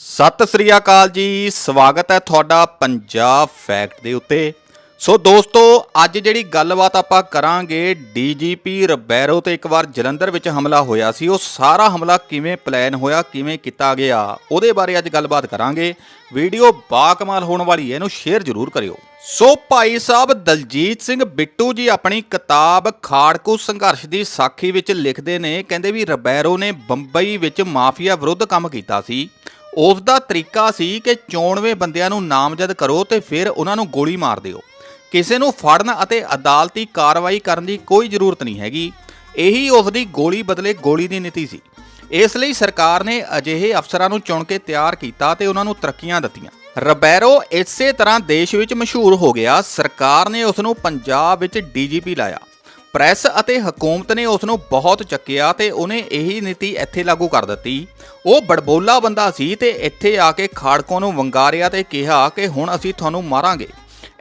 ਸਤਿ ਸ੍ਰੀ ਅਕਾਲ ਜੀ, ਸਵਾਗਤ ਹੈ ਤੁਹਾਡਾ ਪੰਜਾਬ ਫੈਕਟ ਦੇ ਉੱਤੇ। ਸੋ ਦੋਸਤੋ, ਅੱਜ ਜਿਹੜੀ ਗੱਲਬਾਤ ਆਪਾਂ ਕਰਾਂਗੇ, ਡੀਜੀਪੀ ਰਬੈਰੋ ਤੇ ਇੱਕ ਵਾਰ ਜਲੰਧਰ ਵਿੱਚ ਹਮਲਾ ਹੋਇਆ ਸੀ। ਉਹ ਸਾਰਾ ਹਮਲਾ ਕਿਵੇਂ ਪਲਾਨ ਹੋਇਆ, ਕਿਵੇਂ ਕੀਤਾ ਗਿਆ, ਉਹਦੇ ਬਾਰੇ ਅੱਜ ਗੱਲਬਾਤ ਕਰਾਂਗੇ। ਵੀਡੀਓ ਬਾਕਮਾਲ ਹੋਣ ਵਾਲੀ ਹੈ, ਇਹਨੂੰ ਸ਼ੇਅਰ ਜ਼ਰੂਰ ਕਰਿਓ। ਸੋ ਭਾਈ ਸਾਹਿਬ, ਦਲਜੀਤ ਸਿੰਘ ਬਿੱਟੂ ਜੀ ਆਪਣੀ ਕਿਤਾਬ ਖਾੜਕੂ ਸੰਘਰਸ਼ ਦੀ ਸਾਖੀ ਵਿੱਚ ਲਿਖਦੇ ਨੇ, ਕਹਿੰਦੇ ਵੀ ਰਬੈਰੋ ਨੇ ਬੰਬਈ ਵਿੱਚ ਮਾਫੀਆ ਵਿਰੁੱਧ ਕੰਮ ਕੀਤਾ ਸੀ। ਉਸ ਦਾ ਤਰੀਕਾ ਸੀ ਕਿ ਚੋਣਵੇਂ ਬੰਦਿਆਂ ਨੂੰ ਨਾਮਜ਼ਦ ਕਰੋ ਤੇ ਫਿਰ ਉਹਨਾਂ ਨੂੰ ਗੋਲੀ ਮਾਰ ਦਿਓ। ਕਿਸੇ ਨੂੰ ਫੜਨ ਅਤੇ ਅਦਾਲਤੀ ਕਾਰਵਾਈ ਕਰਨ ਦੀ ਕੋਈ ਜ਼ਰੂਰਤ ਨਹੀਂ ਹੈਗੀ। ਇਹੀ ਉਸ ਦੀ ਗੋਲੀ ਬਦਲੇ ਗੋਲੀ ਦੀ ਨੀਤੀ ਸੀ। ਇਸ ਲਈ ਸਰਕਾਰ ਨੇ ਅਜਿਹੇ ਅਫਸਰਾਂ ਨੂੰ ਚੁਣ ਕੇ ਤਿਆਰ ਕੀਤਾ ਤੇ ਉਹਨਾਂ ਨੂੰ ਤਰੱਕੀਆਂ ਦਿੱਤੀਆਂ। ਰਬੈਰੋ ਇਸੇ ਤਰ੍ਹਾਂ ਦੇਸ਼ ਵਿੱਚ ਮਸ਼ਹੂਰ ਹੋ ਗਿਆ। ਸਰਕਾਰ ਨੇ ਉਸ ਨੂੰ ਪੰਜਾਬ ਵਿੱਚ ਡੀਜੀਪੀ ਲਾਇਆ। ਪ੍ਰੈਸ ਅਤੇ ਹਕੂਮਤ ਨੇ ਉਸ ਨੂੰ ਬਹੁਤ ਚੱਕਿਆ ਤੇ ਉਹਨੇ ਇਹੀ ਨੀਤੀ ਇੱਥੇ ਲਾਗੂ ਕਰ ਦਿੱਤੀ। ਉਹ ਬੜਬੋਲਾ ਬੰਦਾ ਸੀ ਤੇ ਇੱਥੇ ਆ ਕੇ ਖਾੜਕੋਂ ਨੂੰ ਵੰਗਾਰਿਆ ਤੇ ਕਿਹਾ ਕਿ ਹੁਣ ਅਸੀਂ ਤੁਹਾਨੂੰ ਮਾਰਾਂਗੇ।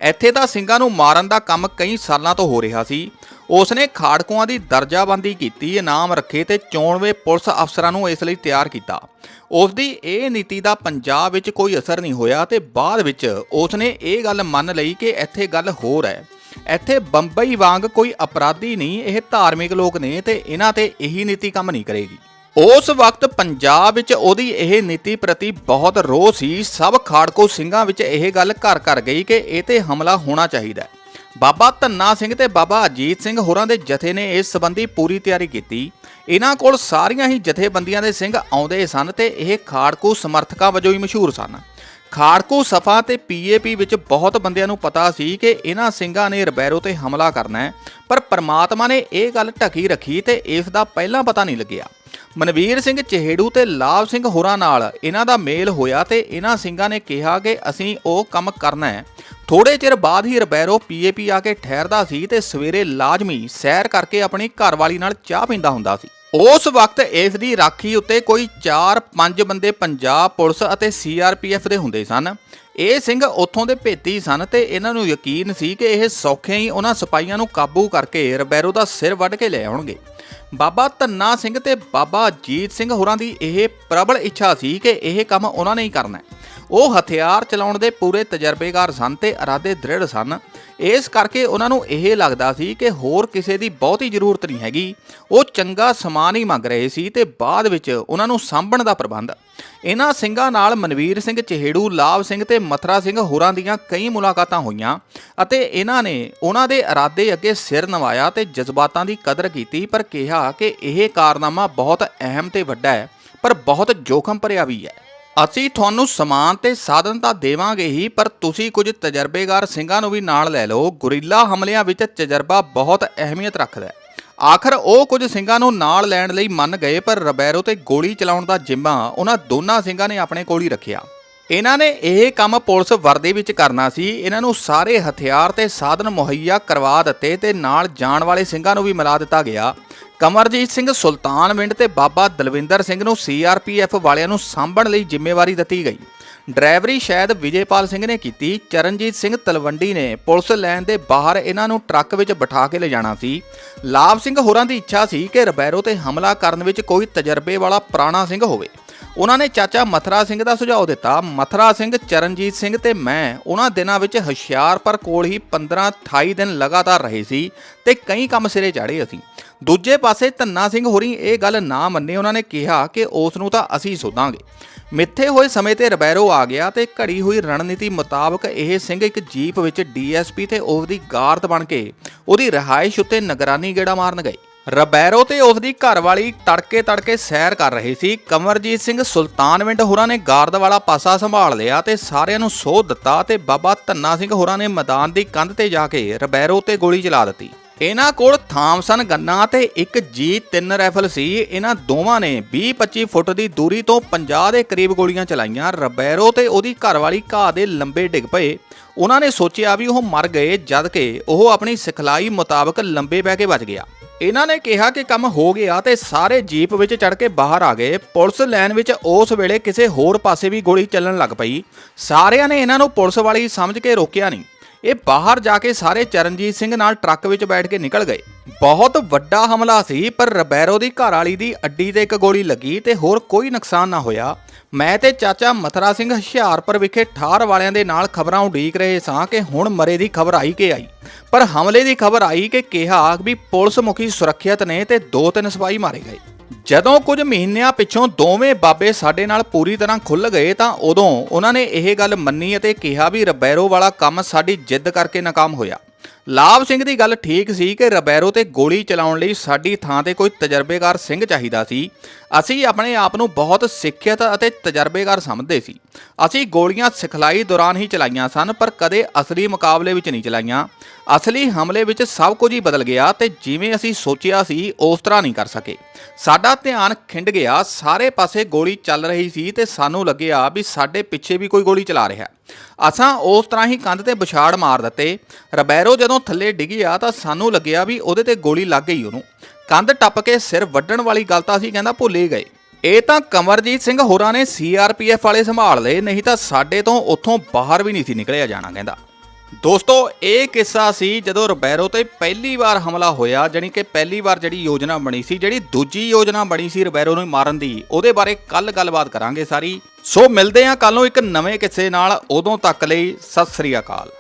ਇੱਥੇ ਤਾਂ ਸਿੰਘਾਂ ਨੂੰ ਮਾਰਨ ਦਾ ਕੰਮ ਕਈ ਸਾਲਾਂ ਤੋਂ ਹੋ ਰਿਹਾ ਸੀ। ਉਸ ਨੇ ਖਾੜਕੂਆਂ ਦੀ ਦਰਜਾਬੰਦੀ ਕੀਤੀ, ਇਨਾਮ ਰੱਖੇ ਤੇ ਚੋਣਵੇਂ ਪੁਲਿਸ ਅਫਸਰਾਂ ਨੂੰ ਇਸ ਲਈ ਤਿਆਰ ਕੀਤਾ। ਉਸ ਦੀ ਇਹ ਨੀਤੀ ਦਾ ਪੰਜਾਬ ਵਿੱਚ ਕੋਈ ਅਸਰ ਨਹੀਂ ਹੋਇਆ ਤੇ ਬਾਅਦ ਵਿੱਚ ਉਸਨੇ ਇਹ ਗੱਲ ਮੰਨ ਲਈ ਕਿ ਇੱਥੇ ਗੱਲ ਹੋਰ ਹੈ। ਇੱਥੇ ਬੰਬਈ ਵਾਂਗ ਕੋਈ ਅਪਰਾਧੀ ਨਹੀਂ, ਇਹ ਧਾਰਮਿਕ ਲੋਕ ਨੇ ਤੇ ਇਹਨਾਂ ਤੇ ਇਹੀ ਨੀਤੀ ਕੰਮ ਨਹੀਂ ਕਰੇਗੀ। ਉਸ ਵਕਤ ਪੰਜਾਬ ਵਿੱਚ ਉਹਦੀ ਇਹ ਨੀਤੀ ਪ੍ਰਤੀ ਬਹੁਤ ਰੋਹ ਸੀ। ਸਭ ਖਾੜਕੂ ਸਿੰਘਾਂ ਵਿੱਚ ਇਹ ਗੱਲ ਘਰ ਘਰ ਗਈ ਕਿ ਇਹ ਤੇ ਹਮਲਾ ਹੋਣਾ ਚਾਹੀਦਾ ਹੈ। ਬਾਬਾ ਧੰਨਾ ਸਿੰਘ ਤੇ ਬਾਬਾ ਅਜੀਤ ਸਿੰਘ ਹੋਰਾਂ ਦੇ ਜਥੇ ਨੇ ਇਸ ਸੰਬੰਧੀ ਪੂਰੀ ਤਿਆਰੀ ਕੀਤੀ। ਇਹਨਾਂ ਕੋਲ ਸਾਰੀਆਂ ਹੀ ਜਥੇਬੰਦੀਆਂ ਦੇ ਸਿੰਘ ਆਉਂਦੇ ਸਨ ਤੇ ਇਹ ਖਾੜਕੂ ਸਮਰਥਕਾਂ ਵਜੋਂ ਹੀ ਮਸ਼ਹੂਰ ਸਨ। ਖਾੜਕੂ ਸਫਾ ਤੇ ਪੀਏਪੀ ਵਿੱਚ ਬਹੁਤ ਬੰਦਿਆਂ ਨੂੰ ਪਤਾ ਸੀ ਕਿ ਇਹਨਾਂ ਸਿੰਘਾਂ ਨੇ ਰਬੈਰੋ ਤੇ ਹਮਲਾ ਕਰਨਾ ਹੈ, ਪਰ ਪ੍ਰਮਾਤਮਾ ਨੇ ਇਹ ਗੱਲ ਢਕੀ ਰੱਖੀ ਤੇ ਇਸ ਦਾ ਪਹਿਲਾਂ ਪਤਾ ਨਹੀਂ ਲੱਗਿਆ। ਮਨਵੀਰ ਸਿੰਘ ਚਿਹੜੂ ਤੇ ਲਾਭ ਸਿੰਘ ਹੋਰਾਂ ਨਾਲ ਇਹਨਾਂ ਦਾ ਮੇਲ ਹੋਇਆ ਤੇ ਇਹਨਾਂ ਸਿੰਘਾਂ ਨੇ ਕਿਹਾ ਕਿ ਅਸੀਂ ਉਹ ਕੰਮ ਕਰਨਾ ਹੈ। ਥੋੜੇ ਚਿਰ ਬਾਅਦ ਹੀ ਰਬੈਰੋ ਪੀਏਪੀ ਆ ਕੇ ਠਹਿਰਦਾ ਸੀ ਤੇ ਸਵੇਰੇ ਲਾਜ਼ਮੀ ਸੈਰ ਕਰਕੇ ਆਪਣੀ ਘਰਵਾਲੀ ਨਾਲ ਚਾਹ ਪੀਂਦਾ ਹੁੰਦਾ ਸੀ। ਉਸ ਵਕਤ ਇਸ ਦੀ ਰਾਖੀ ਉੱਤੇ ਕੋਈ 4-5 ਬੰਦੇ ਪੰਜਾਬ ਪੁਲਿਸ ਅਤੇ ਸੀਆਰਪੀਐਫ ਦੇ ਹੁੰਦੇ ਸਨ। ਇਹ ਸਿੰਘ ਉੱਥੋਂ ਦੇ ਭੇਤੀ ਸਨ ਤੇ ਇਹਨਾਂ ਨੂੰ ਯਕੀਨ ਸੀ ਕਿ ਇਹ ਸੌਖੇ ਹੀ ਉਹਨਾਂ ਸਿਪਾਹੀਆਂ ਨੂੰ ਕਾਬੂ ਕਰਕੇ ਰਬੈਰੋ ਦਾ ਸਿਰ ਵੱਢ ਕੇ ਲੈ ਆਉਣਗੇ। ਬਾਬਾ ਧੰਨਾ ਸਿੰਘ ਤੇ ਬਾਬਾ ਅਜੀਤ ਸਿੰਘ ਹੋਰਾਂ ਦੀ ਇਹ ਪ੍ਰਬਲ ਇੱਛਾ ਸੀ ਕਿ ਇਹ ਕੰਮ ਉਹਨਾਂ ਨੇ ਹੀ ਕਰਨਾ ਹੈ। ਉਹ ਹਥਿਆਰ ਚਲਾਉਣ ਦੇ ਪੂਰੇ ਤਜਰਬੇਕਾਰ ਸਨ ਤੇ ਇਰਾਦੇ ਦ੍ਰਿੜ ਸਨ। ਇਸ ਕਰਕੇ ਉਹਨਾਂ ਨੂੰ ਇਹ ਲੱਗਦਾ ਸੀ ਕਿ ਹੋਰ ਕਿਸੇ ਦੀ ਬਹੁਤੀ ਜ਼ਰੂਰਤ ਨਹੀਂ ਹੈਗੀ। ਉਹ ਚੰਗਾ ਸਮਾਨ ਹੀ ਮੰਗ ਰਹੇ ਸੀ ਤੇ ਬਾਅਦ ਵਿੱਚ ਉਹਨਾਂ ਨੂੰ ਸਾਂਭਣ ਦਾ ਪ੍ਰਬੰਧ। ਇਹਨਾਂ ਸਿੰਘਾਂ ਨਾਲ ਮਨਵੀਰ ਸਿੰਘ ਚਿਹੜੂ ਲਾਭ ਸਿੰਘ ਤੇ ਮਥਰਾ ਸਿੰਘ ਹੋਰਾਂ ਦੀਆਂ ਕਈ ਮੁਲਾਕਾਤਾਂ ਹੋਈਆਂ ਅਤੇ ਇਹਨਾਂ ਨੇ ਉਹਨਾਂ ਦੇ ਇਰਾਦੇ ਅੱਗੇ ਸਿਰ ਨਵਾਇਆ ਤੇ ਜਜ਼ਬਾਤਾਂ ਦੀ ਕਦਰ ਕੀਤੀ ਪਰ ਕਿਹਾ ਕਿ ਇਹ ਕਾਰਨਾਮਾ ਬਹੁਤ ਅਹਿਮ ਤੇ ਵੱਡਾ ਹੈ, ਪਰ ਬਹੁਤ ਜੋਖਮ ਭਰਿਆ ਵੀ ਹੈ। ਅਸੀਂ ਤੁਹਾਨੂੰ ਸਮਾਨ ਤੇ ਸਾਧਨ ਤਾਂ ਦੇਵਾਂਗੇ ਹੀ, ਪਰ ਤੁਸੀਂ ਕੁਝ ਤਜਰਬੇਕਾਰ ਸਿੰਘਾਂ ਨੂੰ ਵੀ ਨਾਲ ਲੈ ਲਓ। ਗੁਰੀਲਾ ਹਮਲਿਆਂ ਵਿੱਚ ਤਜਰਬਾ ਬਹੁਤ ਅਹਿਮੀਅਤ ਰੱਖਦਾ ਹੈ। ਆਖਰ ਉਹ ਕੁਝ ਸਿੰਘਾਂ ਨੂੰ ਨਾਲ ਲੈਣ ਲਈ ਮੰਨ ਗਏ, ਪਰ ਰਬੈਰੋ ਤੇ ਗੋਲੀ ਚਲਾਉਣ ਦਾ ਜਿੰਮਾ ਉਹਨਾਂ ਦੋਨਾਂ ਸਿੰਘਾਂ ਨੇ ਆਪਣੇ ਕੋਲ ਹੀ ਰੱਖਿਆ। ਇਹਨਾਂ ਨੇ ਇਹ ਕੰਮ ਪੁਲਿਸ ਵਰਦੀ ਵਿੱਚ ਕਰਨਾ ਸੀ। ਇਹਨਾਂ ਨੂੰ ਸਾਰੇ ਹਥਿਆਰ ਤੇ ਸਾਧਨ ਮੁਹੱਈਆ ਕਰਵਾ ਦਿੱਤੇ ਤੇ ਨਾਲ ਜਾਣ ਵਾਲੇ ਸਿੰਘਾਂ ਨੂੰ ਵੀ ਮਿਲਾ ਦਿੱਤਾ ਗਿਆ। ਕਮਰਜੀਤ ਸਿੰਘ ਸੁਲਤਾਨਵਿੰਡ ਤੇ ਬਾਬਾ ਦਲਵਿੰਦਰ ਸਿੰਘ ਨੂੰ ਸੀਆਰਪੀਐਫ ਵਾਲਿਆਂ ਨੂੰ ਸਾਂਭਣ ਲਈ ਜ਼ਿੰਮੇਵਾਰੀ ਦਿੱਤੀ ਗਈ। ਡਰਾਈਵਰੀ ਸ਼ਾਇਦ ਵਿਜੇਪਾਲ ਸਿੰਘ ਨੇ ਕੀਤੀ। ਚਰਨਜੀਤ ਸਿੰਘ ਤਲਵੰਡੀ ਨੇ ਪੁਲਿਸ ਲੈਣ ਦੇ ਬਾਹਰ ਇਹਨਾਂ ਨੂੰ ਟਰੱਕ ਵਿੱਚ ਬਿਠਾ ਕੇ ਲਿਜਾਣਾ ਸੀ। ਲਾਭ ਸਿੰਘ ਹੋਰਾਂ ਦੀ ਇੱਛਾ ਸੀ ਕਿ ਰਬੈਰੋ ਤੇ ਹਮਲਾ ਕਰਨ ਵਿੱਚ ਕੋਈ ਤਜਰਬੇ ਵਾਲਾ ਪੁਰਾਣਾ ਸਿੰਘ ਹੋਵੇ। ਉਹਨਾਂ ਨੇ ਚਾਚਾ ਮਥਰਾ ਸਿੰਘ ਦਾ ਸੁਝਾਅ ਦਿੱਤਾ। ਮਥਰਾ ਸਿੰਘ, ਚਰਨਜੀਤ ਸਿੰਘ ਤੇ ਮੈਂ ਉਹਨਾਂ ਦਿਨਾਂ ਵਿੱਚ ਹੁਸ਼ਿਆਰਪੁਰ ਕੋਲ ਹੀ 15-28 ਦਿਨ ਲਗਾਤਾਰ ਰਹੇ ਸੀ ਤੇ ਕਈ ਕੰਮ ਸਿਰੇ ਚਾੜੇ ਅਸੀਂ। ਦੂਜੇ ਪਾਸੇ ਧੰਨਾ ਸਿੰਘ ਹੋਰੀ ਇਹ ਗੱਲ ਨਾ ਮੰਨੇ ਉਹਨਾਂ ਨੇ ਕਿਹਾ ਕਿ ਉਸ ਨੂੰ ਤਾਂ ਅਸੀਂ ਸੋਧਾਂਗੇ। ਮਿੱਥੇ ਹੋਏ ਸਮੇਂ ਤੇ ਰਬੈਰੋ ਆ ਗਿਆ ਤੇ ਘੜੀ ਹੋਈ ਰਣਨੀਤੀ ਮੁਤਾਬਕ ਇਹ ਸਿੰਘ ਇੱਕ ਜੀਪ ਵਿੱਚ ਡੀਐਸਪੀ ਤੇ ਉਸ ਦੀ ਗਾਰਦ ਬਣ ਕੇ ਉਹਦੀ ਰਿਹਾਇਸ਼ ਉੱਤੇ ਨਿਗਰਾਨੀ ਗੇੜਾ ਮਾਰਨ ਗਏ। ਰਬੈਰੋ ਤੇ ਉਸ ਦੀ ਘਰਵਾਲੀ ਤੜਕੇ ਤੜਕੇ ਸੈਰ ਕਰ ਰਹੇ ਸੀ। ਕਮਰਜੀਤ ਸਿੰਘ ਸੁਲਤਾਨਵਿੰਡ ਹੋਰਾਂ ਨੇ ਗਾਰਦ ਵਾਲਾ ਪਾਸਾ ਸੰਭਾਲ ਲਿਆ ਤੇ ਸਾਰਿਆਂ ਨੂੰ ਸੋਧ ਦਿੱਤਾ ਤੇ ਬਾਬਾ ਧੰਨਾ ਸਿੰਘ ਹੋਰਾਂ ਨੇ ਮੈਦਾਨ ਦੀ ਕੰਧ ਤੇ ਜਾ ਕੇ ਰਬੈਰੋ ਤੇ ਗੋਲੀ ਚਲਾ ਦਿੱਤੀ। ਇਹਨਾਂ ਕੋਲ ਥਾਮਸਨ ਗੰਨਾ ਤੇ ਇੱਕ ਜੀ3 ਰਾਈਫਲ ਸੀ। ਇਹਨਾਂ ਦੋਵਾਂ ਨੇ 20-25 ਫੁੱਟ ਦੀ ਦੂਰੀ ਤੋਂ 50 ਦੇ ਕਰੀਬ ਗੋਲੀਆਂ ਚਲਾਈਆਂ। ਰਬੈਰੋ ਤੇ ਉਹਦੀ ਘਰਵਾਲੀ ਘਾਹ ਦੇ ਲੰਬੇ ਡਿੱਗ ਪਏ। ਉਹਨਾਂ ਨੇ ਸੋਚਿਆ ਵੀ ਉਹ ਮਰ ਗਏ ਜਦ ਕਿ ਉਹ ਆਪਣੀ ਸਿਖਲਾਈ ਮੁਤਾਬਕ ਲੰਬੇ ਬਹਿ ਕੇ ਬਚ ਗਿਆ। ਇਹਨਾਂ ਨੇ ਕਿਹਾ ਕਿ ਕੰਮ ਹੋ ਗਿਆ ਤੇ ਸਾਰੇ ਜੀਪ ਵਿੱਚ ਚੜ ਕੇ ਬਾਹਰ ਆ ਗਏ। ਪੁਲਿਸ ਲਾਈਨ ਵਿੱਚ ਉਸ ਵੇਲੇ ਕਿਸੇ ਹੋਰ ਪਾਸੇ ਵੀ ਗੋਲੀ ਚੱਲਣ ਲੱਗ ਪਈ। ਸਾਰਿਆਂ ਨੇ ਇਹਨਾਂ ਨੂੰ ਪੁਲਿਸ ਵਾਲੀ ਸਮਝ ਕੇ ਰੋਕਿਆ ਨਹੀਂ। ਇਹ ਬਾਹਰ ਜਾ ਕੇ ਸਾਰੇ ਚਰਨਜੀਤ ਸਿੰਘ ਨਾਲ ਟਰੱਕ ਵਿੱਚ ਬੈਠ ਕੇ ਨਿਕਲ ਗਏ। ਬਹੁਤ ਵੱਡਾ ਹਮਲਾ ਸੀ, ਪਰ ਰਬੈਰੋ ਦੀ ਘਰ ਵਾਲੀ ਦੀ ਅੱਡੀ ਤੇ ਇੱਕ ਗੋਲੀ ਲੱਗੀ ਤੇ ਹੋਰ ਕੋਈ ਨੁਕਸਾਨ ਨਾ ਹੋਇਆ। ਮੈਂ ਤੇ ਚਾਚਾ ਮਥਰਾ ਸਿੰਘ ਹੁਸ਼ਿਆਰਪੁਰ ਵਿਖੇ ਠਾਰ ਵਾਲਿਆਂ ਦੇ ਨਾਲ ਖਬਰਾਂ ਉਡੀਕ ਰਹੇ ਸਾਂ ਕਿ ਹੁਣ ਮਰੇ ਦੀ ਖਬਰ ਆਈ ਕਿ ਆਈ। ਪਰ ਹਮਲੇ ਦੀ ਖਬਰ ਆਈ ਕਿ ਕਿਹਾ ਵੀ ਪੁਲਿਸ ਮੁਖੀ ਸੁਰੱਖਿਅਤ ਨੇ ਤੇ ਦੋ ਤਿੰਨ ਸਿਪਾਹੀ ਮਾਰੇ ਗਏ। ਜਦੋਂ ਕੁਝ ਮਹੀਨਿਆਂ ਪਿੱਛੋਂ ਦੋਵੇਂ ਬਾਬੇ ਸਾਡੇ ਨਾਲ ਪੂਰੀ ਤਰ੍ਹਾਂ ਖੁੱਲ ਗਏ ਤਾਂ ਉਦੋਂ ਉਹਨਾਂ ਨੇ ਇਹ ਗੱਲ ਮੰਨੀ ਅਤੇ ਕਿਹਾ ਵੀ ਰਬੈਰੋ ਵਾਲਾ ਕੰਮ ਸਾਡੀ ਜਿੱਦ ਕਰਕੇ ਨਾਕਾਮ ਹੋਇਆ। ਲਾਭ ਸਿੰਘ ਦੀ ਗੱਲ ਠੀਕ ਸੀ ਕਿ ਰਬੈਰੋ ਤੇ ਗੋਲੀ ਚਲਾਉਣ ਲਈ ਸਾਡੀ ਥਾਂ ਤੇ ਕੋਈ ਤਜਰਬੇਕਾਰ ਸਿੰਘ ਚਾਹੀਦਾ ਸੀ। ਅਸੀਂ ਆਪਣੇ ਆਪ ਨੂੰ ਬਹੁਤ ਸਿੱਖਿਅਤ ਅਤੇ ਤਜਰਬੇਕਾਰ ਸਮਝਦੇ ਸੀ। ਅਸੀਂ ਗੋਲੀਆਂ ਸਿਖਲਾਈ ਦੌਰਾਨ ਹੀ ਚਲਾਈਆਂ ਸਨ, ਪਰ ਕਦੇ ਅਸਲੀ ਮੁਕਾਬਲੇ ਵਿੱਚ ਨਹੀਂ ਚਲਾਈਆਂ। ਅਸਲੀ ਹਮਲੇ ਵਿੱਚ ਸਭ ਕੁਝ ਹੀ ਬਦਲ ਗਿਆ ਤੇ ਜਿਵੇਂ ਅਸੀਂ ਸੋਚਿਆ ਸੀ, ਉਸ ਤਰ੍ਹਾਂ ਨਹੀਂ ਕਰ ਸਕੇ। ਸਾਡਾ ਧਿਆਨ ਖਿੰਡ ਗਿਆ, ਸਾਰੇ ਪਾਸੇ ਗੋਲੀ ਚੱਲ ਰਹੀ ਸੀ ਤੇ ਸਾਨੂੰ ਲੱਗਿਆ ਵੀ ਸਾਡੇ ਪਿੱਛੇ ਵੀ ਕੋਈ ਗੋਲੀ ਚਲਾ ਰਿਹਾ। ਅਸਾਂ ਉਸ ਤਰ੍ਹਾਂ ਹੀ ਕੰਧ ਤੇ ਵਿਛਾੜ ਮਾਰ ਦਿੱਤੇ। ਰਬੈਰੋ ਜਦੋਂ ਥੱਲੇ ਡਿੱਗੀ ਆ ਤਾਂ ਸਾਨੂੰ ਲੱਗਿਆ ਵੀ ਉਹਦੇ ਤੇ ਗੋਲੀ ਲੱਗ ਗਈ ਉਹਨੂੰ। ਕੰਧ ਟੱਪ ਕੇ ਸਿਰ ਵੱਢਣ ਵਾਲੀ ਗੱਲ ਤਾਂ ਅਸੀਂ ਕਹਿੰਦਾ ਭੁੱਲ ਗਏ। ਇਹ ਤਾਂ ਕਮਰਜੀਤ ਸਿੰਘ ਹੋਰਾਂ ਨੇ ਸੀਆਰਪੀਐਫ ਵਾਲੇ ਸੰਭਾਲ ਲਏ, ਨਹੀਂ ਤਾਂ ਸਾਡੇ ਤੋਂ ਉੱਥੋਂ ਬਾਹਰ ਵੀ ਨਹੀਂ ਸੀ ਨਿਕਲਿਆ ਜਾਣਾ ਕਹਿੰਦਾ। ਦੋਸਤੋ, ਇਹ ਕਿੱਸਾ ਸੀ ਜਦੋਂ ਰਬੈਰੋ ਤੇ ਪਹਿਲੀ ਵਾਰ ਹਮਲਾ ਹੋਇਆ, ਜਾਣੀ ਕਿ ਪਹਿਲੀ ਵਾਰ ਜਿਹੜੀ ਯੋਜਨਾ ਬਣੀ ਸੀ, ਜਿਹੜੀ ਦੂਜੀ ਯੋਜਨਾ ਬਣੀ ਸੀ ਰਬੈਰੋ ਨੂੰ ਮਾਰਨ ਦੀ, ਉਹਦੇ ਬਾਰੇ ਕੱਲ ਗੱਲਬਾਤ ਕਰਾਂਗੇ ਸਾਰੀ। ਸੋ ਮਿਲਦੇ ਹਾਂ ਕੱਲ ਨੂੰ ਇੱਕ ਨਵੇਂ ਕਿੱਸੇ ਨਾਲ, ਉਦੋਂ ਤੱਕ ਲਈ ਸਤਿ ਸ੍ਰੀ ਅਕਾਲ।